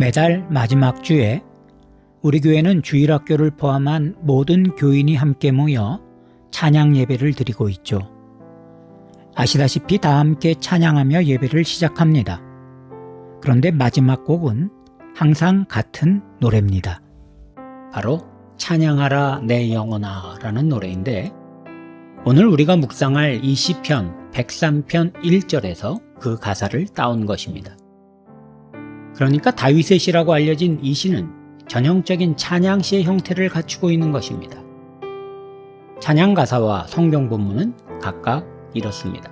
매달 마지막 주에 우리 교회는 주일학교를 포함한 모든 교인이 함께 모여 찬양 예배를 드리고 있죠. 아시다시피 다 함께 찬양하며 예배를 시작합니다. 그런데 마지막 곡은 항상 같은 노래입니다. 바로 찬양하라 내 영혼아 라는 노래인데 오늘 우리가 묵상할 이 시편 103편 1절에서 그 가사를 따온 것입니다. 그러니까 다윗의 시라고 알려진 이 시는 전형적인 찬양시의 형태를 갖추고 있는 것입니다. 찬양 가사와 성경 본문은 각각 이렇습니다.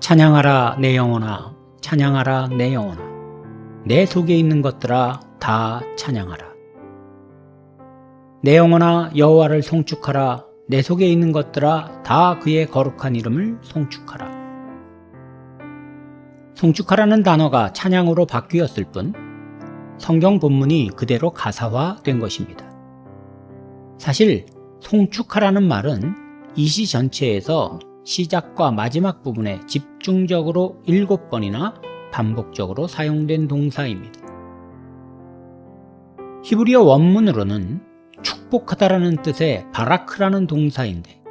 찬양하라 내 영혼아 찬양하라 내 영혼아 내 속에 있는 것들아 다 찬양하라 내 영혼아 여호와를 송축하라 내 속에 있는 것들아 다 그의 거룩한 이름을 송축하라 송축하라는 단어가 찬양으로 바뀌었을 뿐 성경 본문이 그대로 가사화된 것입니다. 사실 송축하라는 말은 이 시 전체에서 시작과 마지막 부분에 집중적으로 일곱 번이나 반복적으로 사용된 동사입니다. 히브리어 원문으로는 축복하다라는 뜻의 바라크라는 동사인데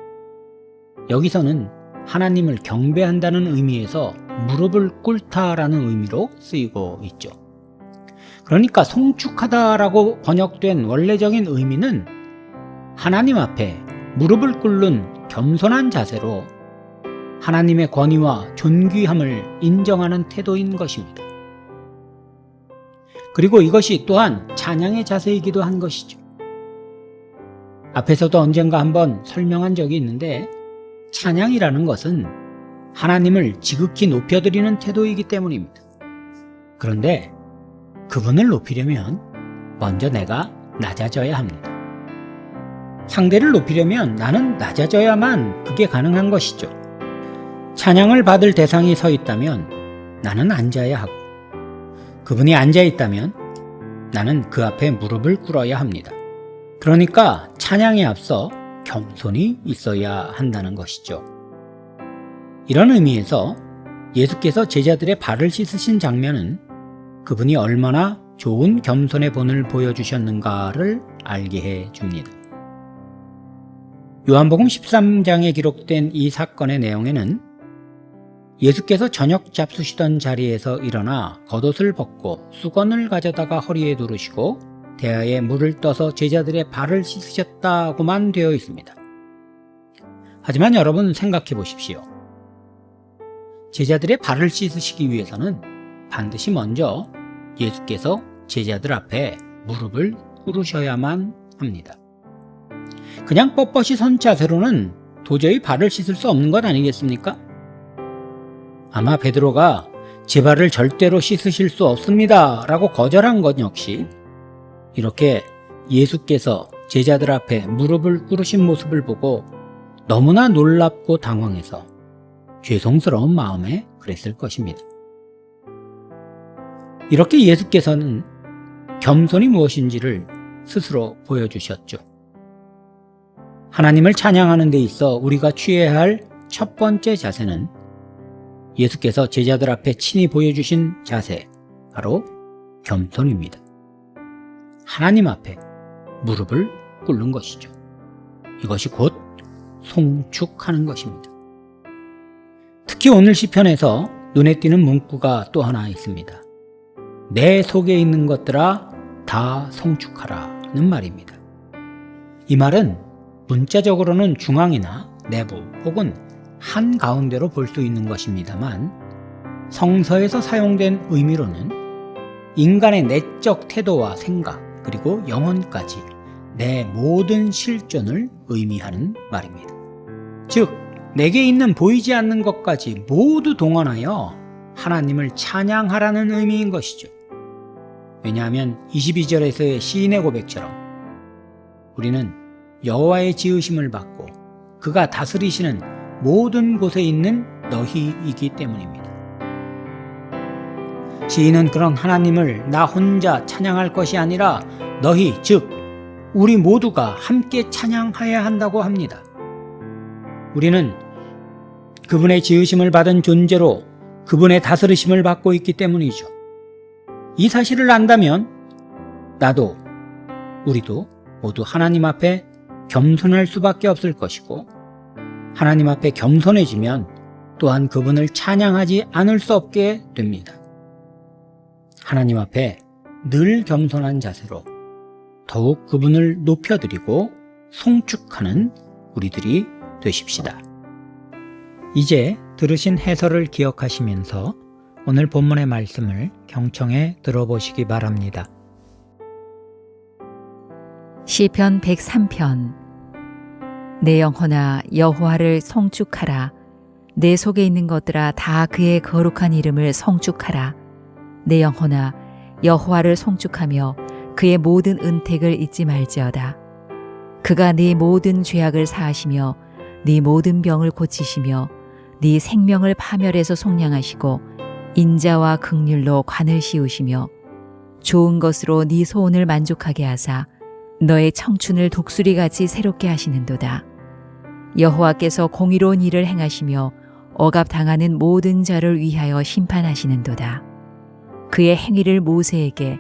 여기서는 하나님을 경배한다는 의미에서 무릎을 꿇다라는 의미로 쓰이고 있죠. 그러니까 송축하다라고 번역된 원래적인 의미는 하나님 앞에 무릎을 꿇는 겸손한 자세로 하나님의 권위와 존귀함을 인정하는 태도인 것입니다. 그리고 이것이 또한 찬양의 자세이기도 한 것이죠. 앞에서도 언젠가 한번 설명한 적이 있는데 찬양이라는 것은 하나님을 지극히 높여드리는 태도이기 때문입니다. 그런데 그분을 높이려면 먼저 내가 낮아져야 합니다. 상대를 높이려면 나는 낮아져야만 그게 가능한 것이죠. 찬양을 받을 대상이 서 있다면 나는 앉아야 하고 그분이 앉아 있다면 나는 그 앞에 무릎을 꿇어야 합니다. 그러니까 찬양에 앞서 겸손이 있어야 한다는 것이죠. 이런 의미에서 예수께서 제자들의 발을 씻으신 장면은 그분이 얼마나 좋은 겸손의 본을 보여주셨는가를 알게 해 줍니다. 요한복음 13장에 기록된 이 사건의 내용에는 예수께서 저녁 잡수시던 자리에서 일어나 겉옷을 벗고 수건을 가져다가 허리에 두르시고 대야에 물을 떠서 제자들의 발을 씻으셨다고만 되어 있습니다. 하지만 여러분 생각해 보십시오. 제자들의 발을 씻으시기 위해서는 반드시 먼저 예수께서 제자들 앞에 무릎을 꿇으셔야만 합니다. 그냥 뻣뻣이 선 자세로는 도저히 발을 씻을 수 없는 것 아니겠습니까? 아마 베드로가 제 발을 절대로 씻으실 수 없습니다. 라고 거절한 것 역시 이렇게 예수께서 제자들 앞에 무릎을 꿇으신 모습을 보고 너무나 놀랍고 당황해서 죄송스러운 마음에 그랬을 것입니다. 이렇게 예수께서는 겸손이 무엇인지를 스스로 보여주셨죠. 하나님을 찬양하는 데 있어 우리가 취해야 할 첫 번째 자세는 예수께서 제자들 앞에 친히 보여주신 자세, 바로 겸손입니다. 하나님 앞에 무릎을 꿇는 것이죠. 이것이 곧 송축하는 것입니다. 특히 오늘 시편에서 눈에 띄는 문구가 또 하나 있습니다. 내 속에 있는 것들아 다 송축하라는 말입니다. 이 말은 문자적으로는 중앙이나 내부 혹은 한 가운데로 볼 수 있는 것입니다만 성서에서 사용된 의미로는 인간의 내적 태도와 생각 그리고 영혼까지 내 모든 실존을 의미하는 말입니다. 즉, 내게 있는 보이지 않는 것까지 모두 동원하여 하나님을 찬양하라는 의미인 것이죠. 왜냐하면 22절에서의 시인의 고백처럼 우리는 여호와의 지으심을 받고 그가 다스리시는 모든 곳에 있는 너희이기 때문입니다. 시인은 그런 하나님을 나 혼자 찬양할 것이 아니라 너희, 즉, 우리 모두가 함께 찬양해야 한다고 합니다. 우리는 그분의 지으심을 받은 존재로 그분의 다스리심을 받고 있기 때문이죠. 이 사실을 안다면 나도 우리도 모두 하나님 앞에 겸손할 수밖에 없을 것이고 하나님 앞에 겸손해지면 또한 그분을 찬양하지 않을 수 없게 됩니다. 하나님 앞에 늘 겸손한 자세로 더욱 그분을 높여드리고 송축하는 우리들이 되십시다. 이제 들으신 해설을 기억하시면서 오늘 본문의 말씀을 경청해 들어보시기 바랍니다. 시편 103편 내 영혼아 여호와를 송축하라 내 속에 있는 것들아 다 그의 거룩한 이름을 송축하라 내 영혼아 여호와를 송축하며 그의 모든 은택을 잊지 말지어다 그가 네 모든 죄악을 사하시며 네 모든 병을 고치시며 네 생명을 파멸해서 속량하시고 인자와 극률로 관을 씌우시며 좋은 것으로 네 소원을 만족하게 하사 너의 청춘을 독수리같이 새롭게 하시는도다. 여호와께서 공의로운 일을 행하시며 억압당하는 모든 자를 위하여 심판하시는도다. 그의 행위를 모세에게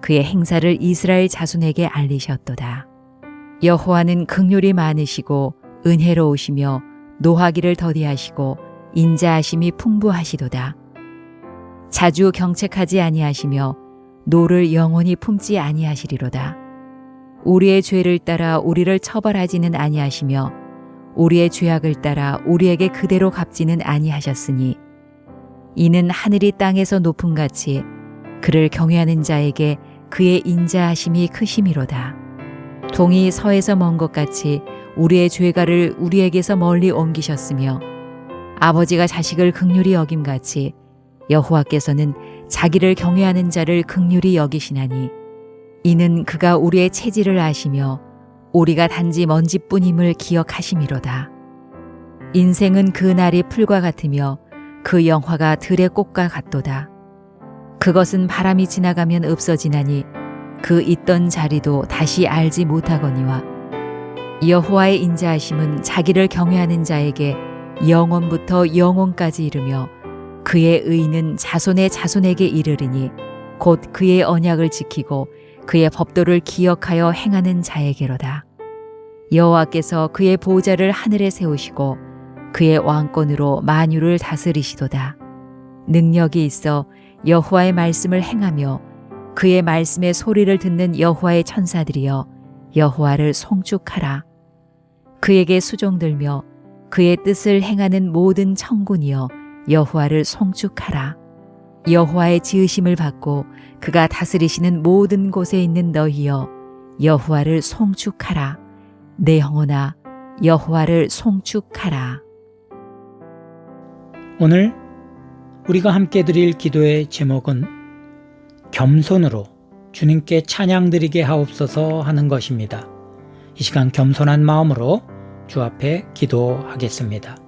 그의 행사를 이스라엘 자손에게 알리셨도다. 여호와는 극률이 많으시고 은혜로우시며 노하기를 더디하시고 인자하심이 풍부하시도다. 자주 경책하지 아니하시며 노를 영원히 품지 아니하시리로다. 우리의 죄를 따라 우리를 처벌하지는 아니하시며 우리의 죄악을 따라 우리에게 그대로 갚지는 아니하셨으니 이는 하늘이 땅에서 높음 같이 그를 경외하는 자에게 그의 인자하심이 크심이로다. 동이 서에서 먼 것 같이 우리의 죄가를 우리에게서 멀리 옮기셨으며 아버지가 자식을 극률히 여김 같이 여호와께서는 자기를 경외하는 자를 극률히 여기시나니 이는 그가 우리의 체질을 아시며 우리가 단지 먼지뿐임을 기억하심이로다. 인생은 그 날이 풀과 같으며 그 영화가 들의 꽃과 같도다. 그것은 바람이 지나가면 없어지나니 그 있던 자리도 다시 알지 못하거니와 여호와의 인자하심은 자기를 경외하는 자에게 영원부터 영원까지 이르며 그의 의는 자손의 자손에게 이르리니 곧 그의 언약을 지키고 그의 법도를 기억하여 행하는 자에게로다. 여호와께서 그의 보좌를 하늘에 세우시고 그의 왕권으로 만유를 다스리시도다. 능력이 있어 여호와의 말씀을 행하며 그의 말씀의 소리를 듣는 여호와의 천사들이여 여호와를 송축하라. 그에게 수종들며 그의 뜻을 행하는 모든 청군이여 여호와를 송축하라. 여호와의 지으심을 받고 그가 다스리시는 모든 곳에 있는 너희여 여호와를 송축하라. 내 영혼아 여호와를 송축하라. 오늘 우리가 함께 드릴 기도의 제목은 겸손으로 주님께 찬양 드리게 하옵소서 하는 것입니다. 이 시간 겸손한 마음으로 주 앞에 기도하겠습니다.